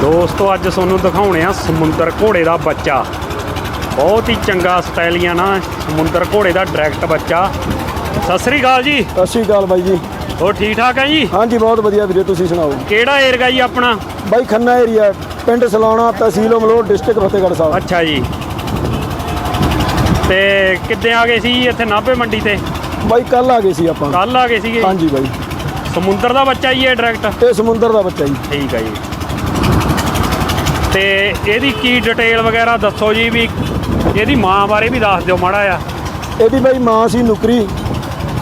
ਦੋਸਤੋ ਅੱਜ ਤੁਹਾਨੂੰ ਦਿਖਾਉਣੇ ਆ ਸਮੁੰਦਰ ਘੋੜੇ ਦਾ ਬੱਚਾ। ਬਹੁਤ ਹੀ ਚੰਗਾ ਸਟਾਈਲੀਆਂ ਨਾ ਸਮੁੰਦਰ ਘੋੜੇ ਦਾ ਡਾਇਰੈਕਟ ਬੱਚਾ। ਸਤਿ ਸ੍ਰੀ ਅਕਾਲ ਜੀ। ਸਤਿ ਸ਼੍ਰੀ ਅਕਾਲ ਬਾਈ ਜੀ। ਹੋਰ ਠੀਕ ਠਾਕ ਹੈ ਜੀ? ਹਾਂਜੀ ਬਹੁਤ ਵਧੀਆ ਵੀਰੇ ਤੁਸੀਂ ਸੁਣਾਓ? ਕਿਹੜਾ ਏਰੀਆ ਜੀ ਆਪਣਾ? ਬਾਈ ਖੰਨਾ ਏਰੀਆ ਪਿੰਡ ਸਲਾਣਾ ਤਹਿਸੀਲ ਅਮਲੋਹ ਡਿਸਟ੍ਰਿਕਟ ਫਤਿਹਗੜ੍ਹ ਸਾਹਿਬ। ਅੱਛਾ ਜੀ। ਤੇ ਕਿੱਦਾਂ ਆ ਗਏ ਸੀ ਇੱਥੇ ਨਾਭੇ ਮੰਡੀ ਤੇ? ਬਾਈ ਕੱਲ ਆ ਗਏ ਸੀ ਆਪਾਂ। ਕੱਲ ਆ ਗਏ ਸੀਗੇ? ਹਾਂਜੀ ਬਾਈ। ਸਮੁੰਦਰ ਦਾ ਬੱਚਾ ਜੀ ਇਹ ਡਾਇਰੈਕਟ ਇਹ ਸਮੁੰਦਰ ਦਾ ਬੱਚਾ ਜੀ। ਠੀਕ ਹੈ ਜੀ। ਤੇ ਇਹਦੀ ਕੀ ਡਿਟੇਲ ਵਗੈਰਾ ਦੱਸੋ ਜੀ ਵੀ ਇਹਦੀ ਮਾਂ ਬਾਰੇ ਵੀ ਦੱਸ ਦਿਓ ਮਾੜਾ ਆ ਇਹਦੀ ਬਾਈ ਮਾਂ ਸੀ ਨੁਕਰੀ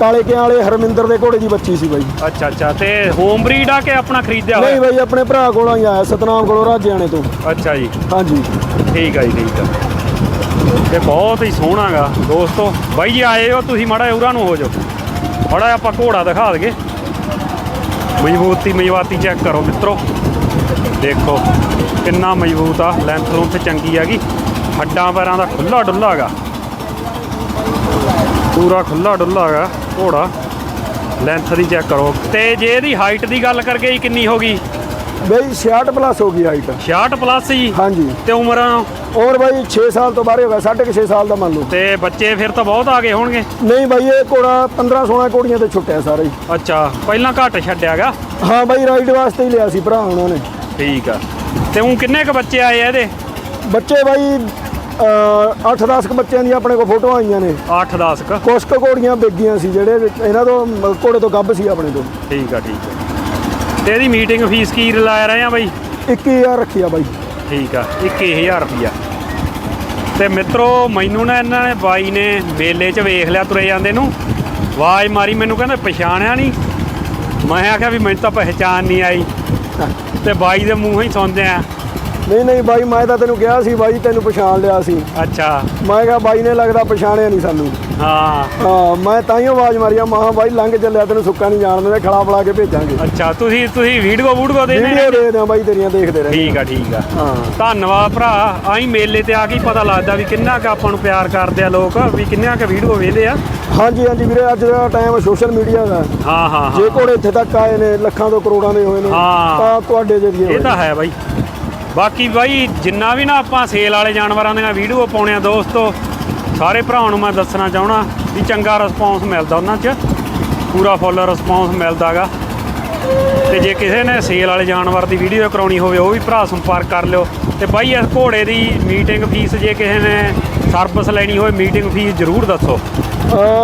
ਕਾਲੇ ਕਿਆਂ ਵਾਲੇ ਹਰਮਿੰਦਰ ਦੇ ਘੋੜੇ ਦੀ ਬੱਚੀ ਸੀ ਬਾਈ। ਅੱਛਾ ਅੱਛਾ ਤੇ ਹੋਮ ਬਰੀਡ ਆ ਕਿ ਆਪਣਾ ਖਰੀਦਿਆ ਨਹੀਂ ਹੋਇਆ ਬਾਈ ਆਪਣੇ ਭਰਾ ਕੋਲੋਂ ਹੀ ਆਇਆ ਸਤਨਾਮ ਕੋਲੋਂ ਰਾਜਿਆਣੇ ਤੋਂ। ਅੱਛਾ ਜੀ। ਹਾਂਜੀ। ਠੀਕ ਆ ਜੀ ਠੀਕ ਆ। ਤੇ ਬਹੁਤ ਹੀ ਸੋਹਣਾ ਗਾ ਦੋਸਤੋ। ਬਾਈ ਜੀ ਆਏ ਹੋ ਤੁਸੀਂ ਮਾੜਾ ਉਰਾਂ ਨੂੰ ਹੋ ਜਾਓ। ਮਾੜਾ ਆਪਾਂ ਘੋੜਾ ਦਿਖਾ ਦਈਏ। ਮਜ਼ਬੂਤੀ ਮਜਵਾਤੀ ਚੈੱਕ ਕਰੋ ਮਿੱਤਰੋ। ਦੇਖੋ ਕਿੰਨਾ ਮਜ਼ਬੂਤ ਆ ਲੈਂਥ ਲੂੰਥ ਚੰਗੀ ਹੈਗੀ। ਹੱਡਾਂ ਪੈਰਾਂ ਦਾ ਖੁੱਲਾ ਡੁੱਲਾ ਹੈਗਾ। ਪੂਰਾ ਖੁੱਲਾ ਡੁੱਲਾ ਹੈਗਾ ਘੋੜਾ। ਲੈਂਥ ਦੀ ਚੈੱਕ ਕਰੋ। ਤੇ ਜੇ ਇਹਦੀ ਹਾਈਟ ਦੀ ਗੱਲ ਕਰਗੇ ਜੀ ਕਿੰਨੀ ਹੋ ਗਈ? ਬਾਈ 66 ਪਲੱਸ ਹੋ ਗਈ ਹਾਈਟ 66 ਪਲੱਸ ਜੀ? ਹਾਂਜੀ। ਤੇ ਉਮਰ? ਔਰ ਬਾਈ 6 ਸਾਲ ਤੋਂ ਬਾਹਰ ਹੋ ਗਿਆ 6.5 ਸਾਲ ਦਾ ਮੰਨ ਲਓ। ਤੇ ਬੱਚੇ ਫਿਰ ਤਾਂ ਬਹੁਤ ਆ ਗਏ ਹੋਣਗੇ। ਨਹੀਂ ਬਾਈ ਇਹ ਘੋੜਾ 15 16 ਘੋੜੀਆਂ ਤੇ ਛੁੱਟਿਆ ਸਾਰਾ ਅੱਛਾ ਪਹਿਲਾਂ ਘੱਟ ਛੱਡਿਆਗਾ ਹਾਂ ਬਾਈ ਰਾਈਡ ਵਾਸਤੇ ਹੀ ਲਿਆ ਸੀ ਭਰਾ ਉਹਨਾਂ ਨੇ। ਠੀਕ ਆ। ਤੇ ਉਹ ਕਿੰਨੇ ਕ ਬੱਚੇ ਆਏ ਆ ਇਹਦੇ? ਬੱਚੇ ਬਾਈ 8-10 ਬੱਚਿਆਂ ਦੀਆਂ ਆਪਣੇ ਕੋਲ ਫੋਟੋਆਂ ਆਈਆਂ ਨੇ। 8-10 ਕ। ਕੁਛ ਕੁ ਘੋੜੀਆਂ ਬੇਗੀਆਂ ਸੀ ਜਿਹੜੇ ਇਹਨਾਂ ਤੋਂ ਮ- ਘੋੜੇ ਤੋਂ ਗੱਭ ਸੀ ਆਪਣੇ ਤੋਂ। ਠੀਕ ਆ ਠੀਕ ਆ। ਤੇ ਇਹਦੀ ਮੀਟਿੰਗ ਫੀਸ ਕੀ ਲਾ ਰਹੇ ਆ ਬਾਈ? 21000 ਰੱਖੀ ਆ ਬਾਈ। ਠੀਕ ਆ 21000 ਰੁਪਿਆ ਤੇ ਮਿੱਤਰੋ ਮੈਨੂੰ ਨਾ ਇਹਨਾਂ ਨੇ ਬਾਈ ਨੇ ਮੇਲੇ 'ਚ ਵੇਖ ਲਿਆ ਤੁਰੇ ਜਾਂਦੇ ਨੂੰ। ਆਵਾਜ਼ ਮਾਰੀ ਮੈਨੂੰ ਕਹਿੰਦੇ ਪਛਾਣਿਆ ਨਹੀਂ ਮੈਂ ਆਖਿਆ ਵੀ ਮੈਨੂੰ ਤਾਂ ਪਹਿਚਾਨ ਨਹੀਂ ਆਈ। ਤੇ ਬਾਈ ਦੇ ਮੂੰਹੋਂ ਹੀ ਸੁਣਦੇ ਆ। ਨਹੀਂ ਨਹੀਂ ਬਾਈ ਮੈਂ ਤਾਂ ਤੈਨੂੰ ਕਿਹਾ ਸੀ ਬਾਈ ਤੈਨੂੰ ਪਛਾਣ ਲਿਆ ਸੀ। ਅੱਛਾ। ਮੈਂ ਕਿਹਾ ਬਾਈ ਨੇ ਲੱਗਦਾ ਪਛਾਣਿਆ ਨਹੀਂ ਸਾਨੂੰ। ਹਾਂ। ਹਾਂ ਮੈਂ ਤਾਂ ਹੀ ਆਵਾਜ਼ ਮਾਰੀ ਆ ਮਹਾ ਬਾਈ ਲੰਘ ਚੱਲਿਆ ਤੈਨੂੰ ਸੁੱਕਾ ਨਹੀਂ ਜਾਣ ਦਿੰਦੇ ਖੜਾ ਫੜਾ ਕੇ ਭੇਜਾਂਗੇ। ਅੱਛਾ ਤੁਸੀਂ ਤੁਸੀਂ ਵੀਡੀਓ ਵੂਡੀਓ ਦੇ ਨੇ ਵੀਡੀਓ ਦੇਖਦੇ ਆ ਬਾਈ ਤੇਰੀਆਂ ਦੇਖਦੇ ਰਹੇ ਠੀਕ ਆ। ਠੀਕ ਆ। ਹਾਂ। ਧੰਨਵਾਦ ਭਰਾ ਆਈ ਮੇਲੇ ਤੇ ਆ ਕੇ ਪਤਾ ਲੱਗਦਾ ਵੀ ਕਿੰਨਾ ਕੁ ਆਪਾਂ ਨੂੰ ਪਿਆਰ ਕਰਦੇ ਆ ਲੋਕ ਵੀ ਕਿੰਨਾ ਕੁ ਵੀਡੀਓ ਵੇਖਦੇ ਆ। ਹਾਂਜੀ ਹਾਂਜੀ ਵੀਰੇ ਅੱਜ ਦਾ ਟਾਈਮ ਸੋਸ਼ਲ ਮੀਡੀਆ ਦਾ ਹਾਂ। ਹਾਂ ਜੇ ਘੋੜੇ ਇੱਥੇ ਤੱਕ ਆਏ ਨੇ ਲੱਖਾਂ ਤੋਂ ਕਰੋੜਾਂ ਦੇ ਹੋਏ ਨੇ ਹਾਂ। ਤਾਂ ਤੁਹਾਡੇ ਜਰੀਏ ਇਹ ਹੋਏ ਤਾਂ ਹੈ ਬਾਈ। ਬਾਕੀ ਬਾਈ ਜਿੰਨਾ ਵੀ ਨਾ ਆਪਾਂ ਸੇਲ ਵਾਲੇ ਜਾਨਵਰਾਂ ਦੀਆਂ ਵੀਡੀਓ ਪਾਉਣੇ ਆ ਦੋਸਤੋ ਸਾਰੇ ਭਰਾਵਾਂ ਨੂੰ ਮੈਂ ਦੱਸਣਾ ਚਾਹਣਾ ਵੀ ਚੰਗਾ ਰਿਸਪੌਂਸ ਮਿਲਦਾ ਉਹਨਾਂ 'ਚ। ਪੂਰਾ ਫੁੱਲ ਰਿਸਪੌਂਸ ਮਿਲਦਾਗਾ ਤੇ ਜੇ ਕਿਸੇ ਨੇ ਸੇਲ ਵਾਲੇ ਜਾਨਵਰ ਦੀ ਵੀਡੀਓ ਕਰਾਉਣੀ ਹੋਵੇ ਉਹ ਵੀ ਭਰਾ ਸੰਪਰਕ ਕਰ ਲਿਓ। ਤੇ ਬਾਈ ਇਸ ਘੋੜੇ ਦੀ ਮੀਟਿੰਗ ਫੀਸ ਜੇ ਕਿਸੇ ਨੇ ਸਰਵਿਸ ਲੈਣੀ ਹੋਵੇ ਮੀਟਿੰਗ ਫੀਸ ਜ਼ਰੂਰ ਦੱਸੋ।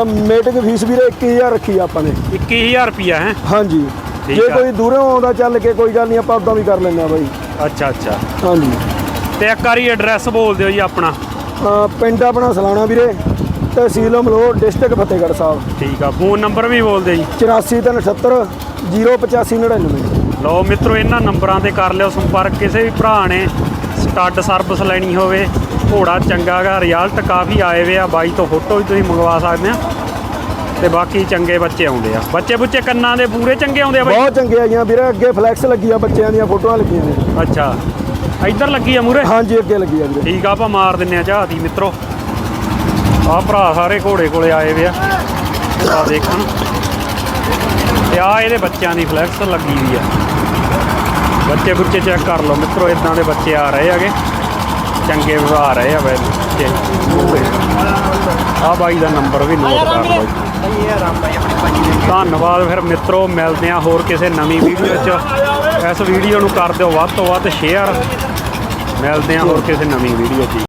ਮੀਟਿੰਗ ਫੀਸ ਵੀਰੇ 21000 ਰੱਖੀ ਆ ਆਪਾਂ ਨੇ। 21000 ਰੁਪਿਆ ਹੈ? ਹਾਂਜੀ। ਜੇ। ਕੋਈ ਦੂਰੋਂ ਆਉਂਦਾ ਚੱਲ ਕੇ ਕੋਈ ਗੱਲ ਨਹੀਂ ਆਪਾਂ ਉਦਾਂ ਵੀ ਕਰ ਲੈਂਦੇ ਆ ਬਾਈ। ਅੱਛਾ ਅੱਛਾ। ਹਾਂਜੀ। ਤੇ ਇੱਕ ਵਾਰੀ ਐਡਰੈਸ ਬੋਲ ਦਿਓ ਜੀ ਆਪਣਾ। ਪਿੰਡ ਆਪਣਾ ਸਲਾਣਾ ਵੀਰੇ। ਤਹਿਸੀਲ ਅਮਲੋਹ ਡਿਸਟ੍ਰਿਕਟ ਫਤਿਹਗੜ੍ਹ ਸਾਹਿਬ। ਠੀਕ ਆ ਫੋਨ ਨੰਬਰ ਵੀ ਬੋਲ ਦਿਓ ਜੀ 8478 08599 ਲਓ ਮਿੱਤਰੋ ਇਹਨਾਂ ਨੰਬਰਾਂ ਤੇ ਕਰ ਲਿਓ ਸੰਪਰਕ। ਕਿਸੇ ਵੀ ਭਰਾ ਨੇ ਸਟੱਡ ਸਰਵਿਸ ਲੈਣੀ ਹੋਵੇ ਘੋੜਾ ਚੰਗਾ ਗਾ ਰਿਜ਼ਲਟ ਕਾਫੀ ਆਏ ਵੇ ਆ ਬਾਈ ਤੋਂ ਫੋਟੋ ਵੀ ਤੁਸੀਂ ਮੰਗਵਾ ਸਕਦੇ ਆ। ਤੇ ਬਾਕੀ ਚੰਗੇ ਬੱਚੇ ਆਉਂਦੇ ਆ। ਬੱਚੇ ਬੁੱਚੇ ਕੰਨਾਂ ਦੇ ਪੂਰੇ ਚੰਗੇ ਆਉਂਦੇ ਆ ਬਾਈ? ਬਹੁਤ ਚੰਗੇ ਆਈਆਂ ਵੀਰੇ ਅੱਗੇ ਫਲੈਕਸ ਲੱਗੀ ਆ ਬੱਚਿਆਂ ਦੀਆਂ ਫੋਟੋਆਂ ਲੱਗੀਆਂ ਨੇ। ਅੱਛਾ। ਇੱਧਰ ਲੱਗੀ ਆ ਮੂਰੇ ਹਾਂਜੀ ਅੱਗੇ ਲੱਗੀ ਆ ਵੀਰੇ। ਠੀਕ ਆ ਆਪਾਂ ਮਾਰ ਦਿੰਨੇ ਆ ਝਾਤੀ ਮਿੱਤਰੋ। ਆ ਭਰਾ ਸਾਰੇ ਘੋੜੇ ਕੋਲੇ ਆਏ ਵੇ ਆ। ਆ ਦੇਖਣ ਤੇ ਆ ਇਹਦੇ ਬੱਚਿਆਂ ਦੀ ਫਲੈਕਸ ਲੱਗੀ ਵੀ ਆ। ਬੱਚੇ ਬੁੱਚੇ ਚੈੱਕ ਕਰ ਲਓ ਮਿੱਤਰੋ ਇਦਾਂ ਦੇ ਬੱਚੇ ਆ ਰਹੇ ਹੈਗੇ। ਚੰਗੇ ਆ ਰਹੇ ਆ ਬੱਚੇ। ਆ ਬਾਈ ਦਾ ਨੰਬਰ ਵੀ ਨੋਟ ਕਰ ਲਓ ਧੰਨਵਾਦ ਫਿਰ ਮਿੱਤਰੋ, ਮਿਲਦੇ ਆ ਹੋਰ ਕਿਸੇ ਨਵੀਂ ਵੀਡੀਓ 'ਚ। ਇਸ ਵੀਡੀਓ ਨੂੰ ਕਰ ਦਿਓ ਵੱਧ ਤੋਂ ਵੱਧ ਸ਼ੇਅਰ ਮਿਲਦੇ ਆ ਹੋਰ ਕਿਸੇ ਨਵੀਂ ਵੀਡੀਓ 'ਚ।